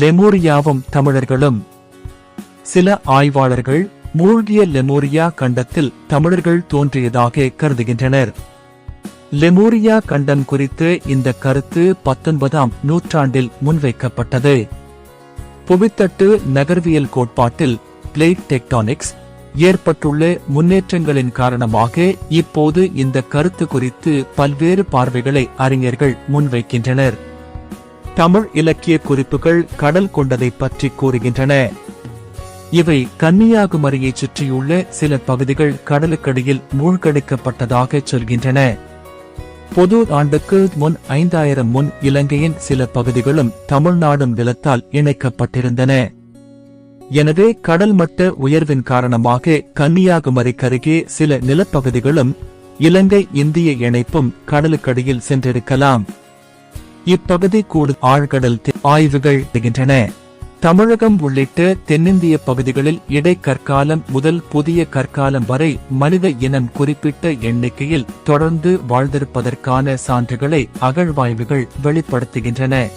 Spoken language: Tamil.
லெமோரியாவும் தமிழர்களும். சில ஆய்வாளர்கள் மூழ்கிய லெமோரியா கண்டத்தில் தமிழர்கள் தோன்றியதாக கருதுகின்றனர். லெமோரியா கண்டம் குறித்து இந்த கருத்து பத்தொன்பதாம் நூற்றாண்டில் முன்வைக்கப்பட்டது. புவித்தட்டு நகர்வியல் கோட்பாட்டில் பிளேட் டெக்டானிக்ஸ் ஏற்பட்டுள்ள முன்னேற்றங்களின் காரணமாக இப்போது இந்த கருத்து குறித்து பல்வேறு பார்வைகளை அறிஞர்கள் முன்வைக்கின்றனர். தமிழ் இலக்கிய குறிப்புகள் கடல் கொண்டதை பற்றி கூறுகின்றன. இவை கன்னியாகுமரியை சுற்றியுள்ள சில பகுதிகள் கடலுக்கடியில் மூழ்கடிக்கப்பட்டதாக சொல்கின்றன. பொது ஆண்டுக்கு முன் ஐந்தாயிரம் முன் இலங்கையின் சில பகுதிகளும் தமிழ்நாடும் நிலத்தால் இணைக்கப்பட்டிருந்தன. எனவே கடல் மட்ட உயர்வின் காரணமாக கன்னியாகுமரிக்கருகே சில நிலப்பகுதிகளும் இலங்கை இந்திய இணைப்பும் கடலுக்கடியில் சென்றிருக்கலாம். இப்பகுதி கூடு ஆழ்கடல் ஆய்வுகள் செய்கின்றன தமிழகம் உள்ளிட்ட தென்னிந்திய பகுதிகளில் இடைக்கற்காலம் முதல் புதிய கற்காலம் வரை மனித இனம் குறிப்பிட்ட எண்ணிக்கையில் தொடர்ந்து வாழ்ந்திருப்பதற்கான சான்றுகளை அகழ்வாய்வுகள் வெளிப்படுத்துகின்றன.